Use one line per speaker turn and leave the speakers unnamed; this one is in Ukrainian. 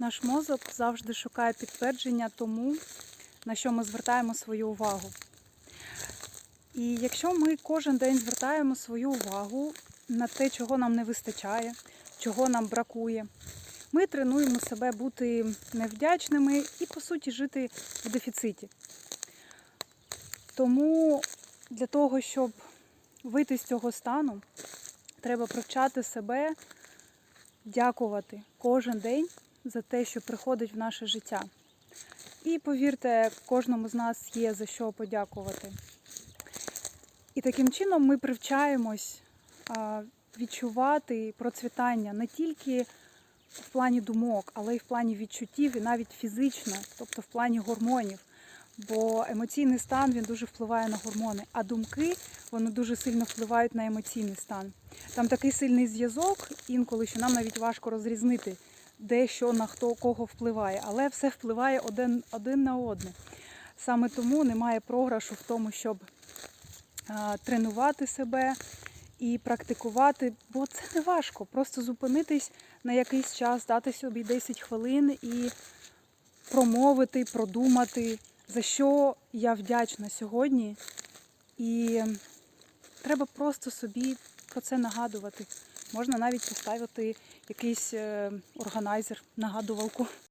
Наш мозок завжди шукає підтвердження тому, на що ми звертаємо свою увагу. І якщо ми кожен день звертаємо свою увагу на те, чого нам не вистачає, чого нам бракує, ми тренуємо себе бути невдячними і, по суті, жити в дефіциті. Тому для того, щоб вийти з цього стану, треба привчати себе дякувати кожен день за те, що приходить в наше життя. І повірте, кожному з нас є за що подякувати. І таким чином ми привчаємось відчувати процвітання не тільки в плані думок, але й в плані відчуттів, і навіть фізично, тобто в плані гормонів. Бо емоційний стан він дуже впливає на гормони, а думки вони дуже сильно впливають на емоційний стан. Там такий сильний зв'язок, інколи що нам навіть важко розрізнити, де що на хто кого впливає, але все впливає один, один на одне. Саме тому немає програшу в тому, щоб а, тренувати себе і практикувати, бо це не важко. Просто зупинитись на якийсь час, дати собі 10 хвилин і промовити, продумати, за що я вдячна сьогодні. І треба просто собі про це нагадувати. Можна навіть поставити якийсь е, органайзер, нагадувалку.